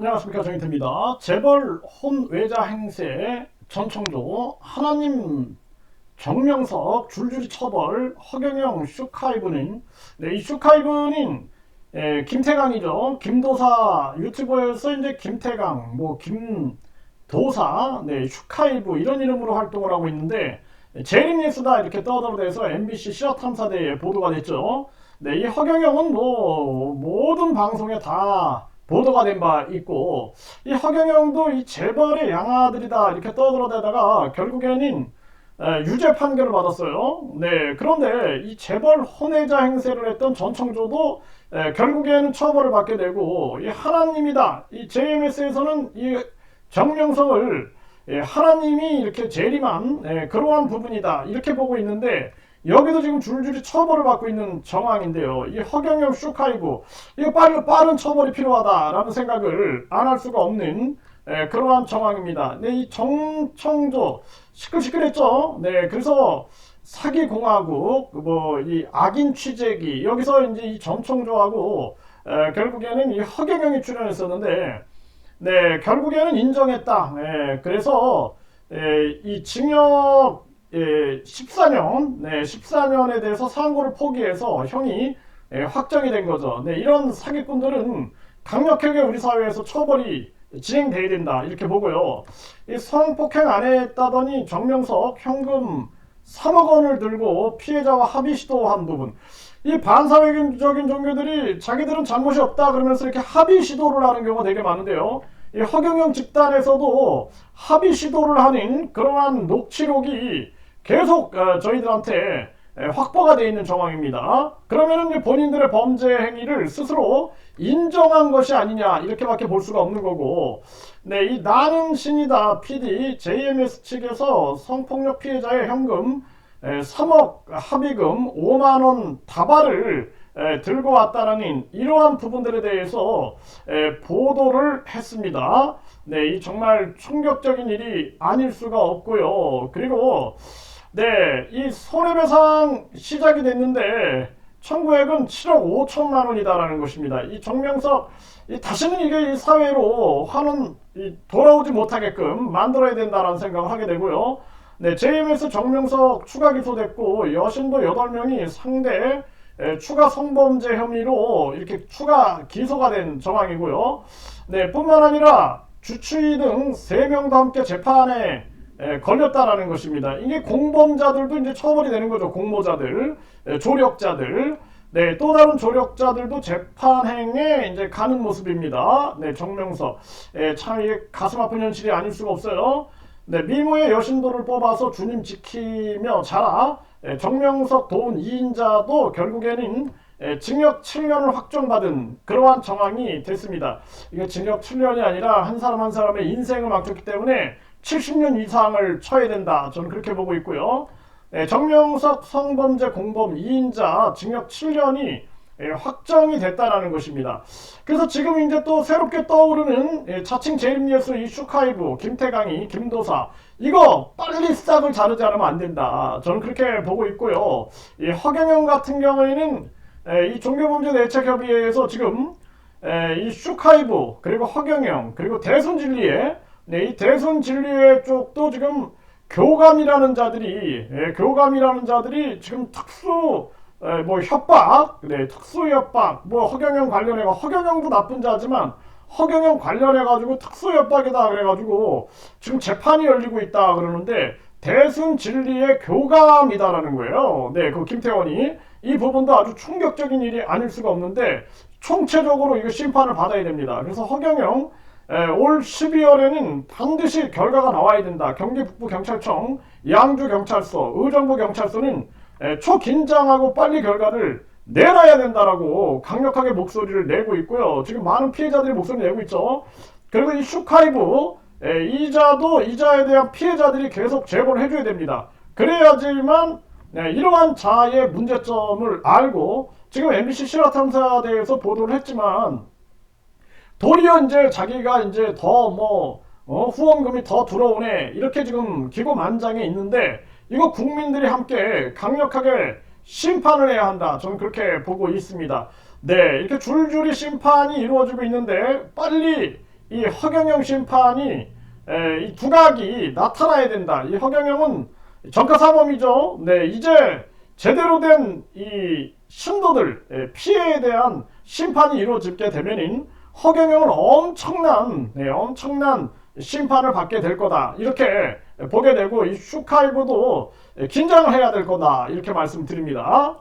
안녕하십니까 정인태입니다. 재벌 혼외자 행세 전청조 하나님 정명석 줄줄이 처벌 허경영 슈카이브는 네, 이 슈카이브는 예, 김태강이죠. 김도사 유튜버에서 이제 김태강 뭐 김도사 네, 슈카이브 이런 이름으로 활동을 하고 있는데 제림뉴스다 이렇게 떠들어대서 MBC 시어탐사대에 보도가 됐죠. 네, 이 허경영은 뭐 모든 방송에 다 보도가 된 바 있고 이 허경영도 이 재벌의 양아들이다 이렇게 떠들어대다가 결국에는 에, 유죄 판결을 받았어요. 네, 그런데 이 재벌 혼외자 행세를 했던 전청조도 에, 결국에는 처벌을 받게 되고 이 하나님이다. 이 JMS에서는 이 정명성을 예, 하나님이 이렇게 재림한 예, 그러한 부분이다 이렇게 보고 있는데 여기도 지금 줄줄이 처벌을 받고 있는 정황인데요. 이 허경영 슈카이브 이거 빠른 빠른 처벌이 필요하다라는 생각을 안 할 수가 없는 예, 그러한 정황입니다. 네, 이 정청조 시끌시끌했죠. 네, 그래서 사기 공화국 뭐 이 악인 취재기 여기서 이제 이 전청조하고 에, 결국에는 이 허경영이 출연했었는데 네, 결국에는 인정했다. 예, 그래서 예, 이 징역 예, 14년, 네, 14년에 대해서 상고를 포기해서 형이 예, 확정이 된 거죠. 네, 이런 사기꾼들은 강력하게 우리 사회에서 처벌이 진행돼야 된다 이렇게 보고요. 이 성폭행 안 했다더니 정명석 현금 3억 원을 들고 피해자와 합의 시도한 부분. 이 반사회적인 종교들이 자기들은 잘못이 없다 그러면서 이렇게 합의 시도를 하는 경우가 되게 많은데요. 이 허경영 집단에서도 합의 시도를 하는 그러한 녹취록이 계속 어, 저희들한테 에, 확보가 되어 있는 정황입니다. 그러면은 이제 본인들의 범죄 행위를 스스로 인정한 것이 아니냐 이렇게밖에 볼 수가 없는 거고, 네, 이 나는 신이다 PD JMS 측에서 성폭력 피해자의 현금 에, 3억 합의금 5만 원 다발을 에, 들고 왔다라는 이러한 부분들에 대해서 에, 보도를 했습니다. 네, 이 정말 충격적인 일이 아닐 수가 없고요. 그리고 네, 이 손해배상 시작이 됐는데 청구액은 7억 5천만 원이다라는 것입니다. 이 정명석 이 다시는 이게 이 사회로 환원 이 돌아오지 못하게끔 만들어야 된다라는 생각을 하게 되고요. 네, JMS 정명석 추가 기소됐고 여신도 8명이 상대 에, 추가 성범죄 혐의로 이렇게 추가 기소가 된 정황이고요. 네, 뿐만 아니라 주치의 등 3명도 함께 재판에 에, 걸렸다라는 것입니다. 이게 공범자들도 이제 처벌이 되는 거죠. 공모자들, 에, 조력자들. 네, 또 다른 조력자들도 재판행에 이제 가는 모습입니다. 네, 정명석. 에, 참 이게 가슴 아픈 현실이 아닐 수가 없어요. 네, 미모의 여신도를 뽑아서 주님 지키며 자라. 에, 정명석 도운 2인자도 결국에는 에, 징역 7년을 확정받은 그러한 정황이 됐습니다. 이게 징역 7년이 아니라 한 사람 한 사람의 인생을 맡겼기 때문에 70년 이상을 쳐야 된다. 저는 그렇게 보고 있고요. 예, 정명석 성범죄 공범 2인자 징역 7년이 예, 확정이 됐다라는 것입니다. 그래서 지금 이제 또 새롭게 떠오르는 예, 자칭 제림뉴스 이슈카이브 김태강이 김도사 이거 빨리 싹을 자르지 않으면 안 된다. 저는 그렇게 보고 있고요. 이 허경영 같은 경우에는 예, 이 종교범죄 대책협의회에서 지금 예, 이 슈카이브 그리고 허경영 그리고 대선진리에 네, 이 대선 진리회 쪽도 지금 교감이라는 자들이 예, 교감이라는 자들이 지금 특수 에, 뭐 협박, 네, 특수 협박, 뭐 허경영 관련해 가 허경영도 나쁜 자지만 허경영 관련해 가지고 특수 협박이다 그래 가지고 지금 재판이 열리고 있다 그러는데 대승 진리의 교감이다라는 거예요. 네, 그 김태원이 이 부분도 아주 충격적인 일이 아닐 수가 없는데 총체적으로 이거 심판을 받아야 됩니다. 그래서 허경영 에, 올 12월에는 반드시 결과가 나와야 된다. 경기 북부 경찰청, 양주 경찰서, 의정부 경찰서는 에, 초긴장하고 빨리 결과를 내놔야 된다라고 강력하게 목소리를 내고 있고요. 지금 많은 피해자들이 목소리 내고 있죠. 그리고 이 슈카이브 에, 이자도 이자에 대한 피해자들이 계속 제보를 해줘야 됩니다. 그래야지만 네, 이러한 자의 문제점을 알고 지금 MBC 실화탐사대에서 보도를 했지만 도리어 이제 자기가 이제 더뭐 어, 후원금이 더 들어오네 이렇게 지금 기고만장해 있는데 이거 국민들이 함께 강력하게 심판을 해야 한다. 저는 그렇게 보고 있습니다. 네, 이렇게 줄줄이 심판이 이루어지고 있는데 빨리 이 허경영 심판이 에, 이 두각이 나타나야 된다. 이 허경영은 전과사범이죠. 네, 이제 제대로 된 이 신도들 에, 피해에 대한 심판이 이루어지게 되면은 허경영은 엄청난 네, 엄청난 심판을 받게 될 거다. 이렇게 보게 되고 이 슈카이브도 긴장을 해야 될 거다. 이렇게 말씀드립니다.